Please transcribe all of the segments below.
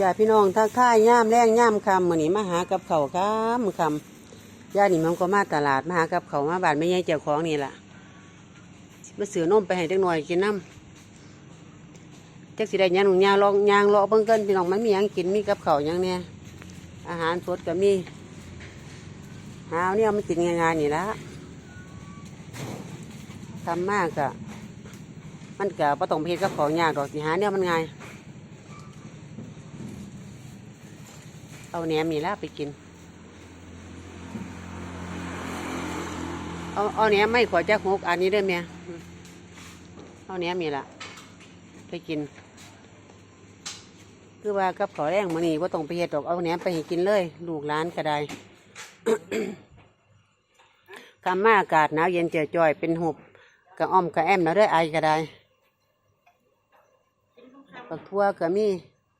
จ้าพี่น้องทักทายย่ามแรงย่ามคำมือนี้มาหากับเขาวคำคำย่านี่มันก็มาตลาดมาหากับเขามาบานไม่ใหญ่เจ้าของนี่ล่ะมาซื้อนมไปให้เด็กหน่อยกินน้ำจักสิได้หยังหนุ่งยางลองยางเลาะเบิ่งเกินพี่น้องมันมีหยังกินมีกับเขาวหยังเนี่ยอาหารสดก็มีหาวเนี่ยมันกินง่ายๆนี่ละทำมากกะมันก็บ่ต้องเฮ็ดกับของยากดอกสิหาเนี่ยมันไงาย เอาแหนมนี่ละไปกิน เอาเอาแหนมไม่ขอจักหกอันนี้เด้อเมียอืมเอาแหนมนี่ละไปกิน คือว่ากับขอแรงมานี่ว่าต้องไปเฮ็ดดอกเอาแหนมไปให้กินเลยลูกหลานก็ได้คำมาอากาศหนาวเย็นเจียวจ่อยเป็นหุบกระอ้อมกระแอมแล้วได้อไอก็ได้ปักทั่วก็มี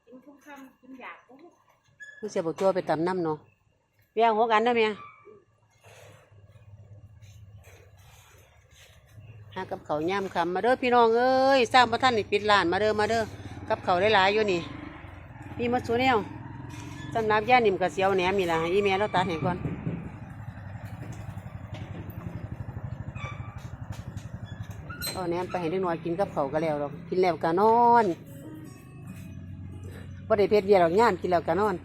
กินทุกคำกินอยากโอ้โห ผู้เสียบักตัวไปตำน้ำเนาะเบี้ยหัวกันเด้เมียหากับเขาย่ำคำมาเด้อพี่น้องเอ้ยสร้างพระท่านนี่ปิดร้านมาเด้อมาเด้อกับเขาวหลายๆอยู่นี่มีมาสูแนวสำหรับย่านิ่มกับเสียวแหนมนี่ล่ะอีเมียเราตัดให้ก่อนเอาแหนมไปให้เด็กน้อยกินกับเขาก็แล้วดอกกินแล้วก็นอนบ่ได้เพชรเดียวหรอกย่านกินแล้วก็นอน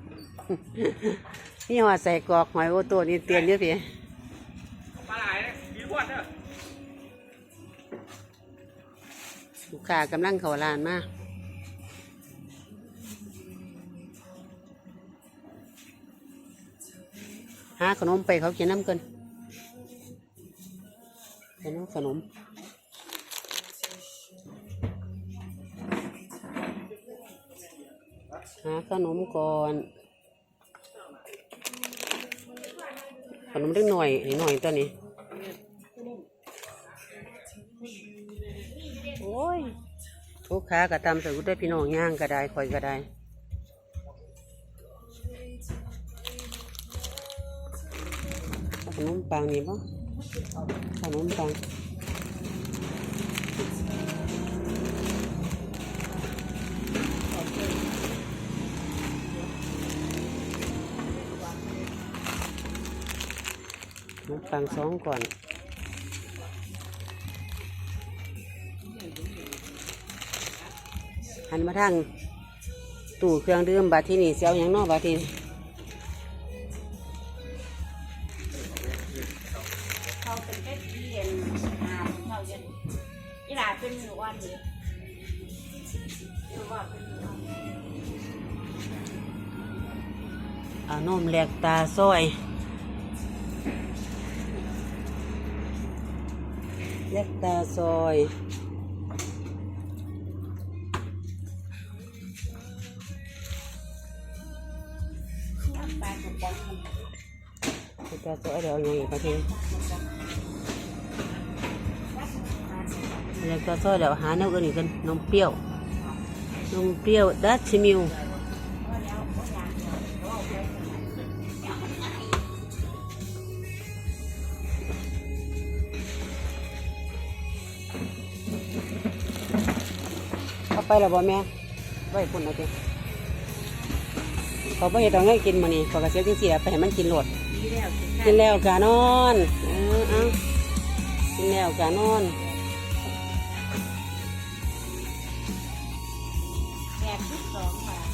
นี่หัวใส่กรอกหอยโอโต้นี่เตียนเยอะพี่ปลาไหลมีขวดเด้อลูกค้ากำลังเข้าร้านมาหาขนมไปเขากินน้ำกันขนมขนมหาขนมก่อน นมเล็กหน่อยหน่อยตัวนี้โอ้ยลูกค้าก็ตามใส่กุได้พี่น้องย่างก็ได้คอยก็ได้ขนมปังนี่ปะขนมปัง ขนมปังสองก่อนหันมาทางตู้เครื่องดื่มบัดที่นี่เสียวหยังเนอกบัดที่นี่เขาเป็นแค่เย็นอาบเขาเย็นอีหลาเป็นหนูอ่อนดีหนูว่าเป็นหนูอ่อนเอานมแหลกตาซอย แหลกตาซอยแหลกตาซอยเดี๋ยวเอาอ เอาไปแล้วบ่แม่ไว้พุ่นเอาเถอะเขาบ่เห็ดเอาเงินกินมานี่เขาก็เสียจริงๆไปให้มันกินโหลดดีแล้วสิกินแล้วกะนอนเออเอากินแล้วกะนอนแปดสิบสองบาท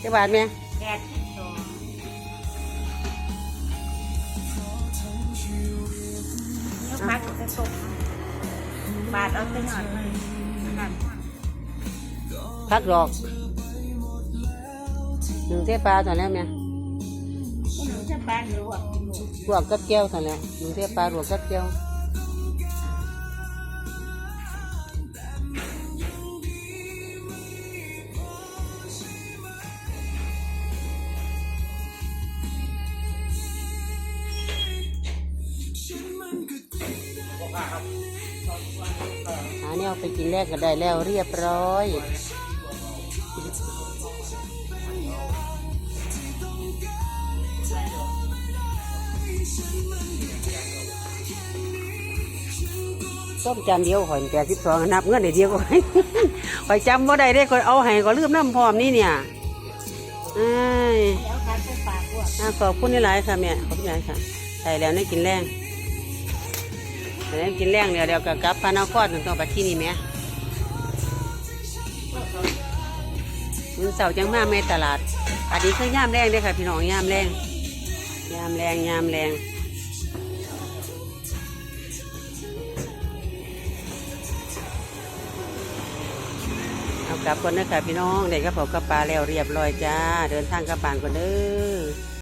เจ้าบาทแม่แปดสิบสองเนี่ยพักจะตก บาทเอาไปหน่อยมันนั่นพักดอกหนึ่งเทปลาตอนแล้วแม่หนูจะบ้านหรือว่ากินหนูลวกกับแก้วตอนแล้วหนึ่งเทปลาลวกกับแก้วหาแนวไปกินแรกก็ได้แล้วเรียบร้อยส้มจานเดียวข่อยแปดสิบสองนับเงินได้เดียวก่อนข่อยจำว่าได้ได้ข่อยเอาให้ก็ลืมน้ำพร้อมนี่เนี่ยอ้ายเดี๋ยวคันเป็นปากพวกอ่าขอบคุณหลายๆค่ะแม่ขอบคุณหลายค่ะใส่แล้วได้กินแรงใส่ แล้วกินแรงเดี๋ยวเดี๋ยวก็กลับพระนครถึงต้องไปที่นี่แหม่มื้อเสาจังมาแม่ตลาดอันนี้คือย่ามแรงเด้ค่ะ พี่น้องย่ามแรงย่ามแรงย่ามแรงเอากลับก่อนเด้อค่ะพี่น้องเด็กกระเป๋ากระปลาแล้วเรียบร้อยจ้า เดินทางกับบ้านก่อนเด้อ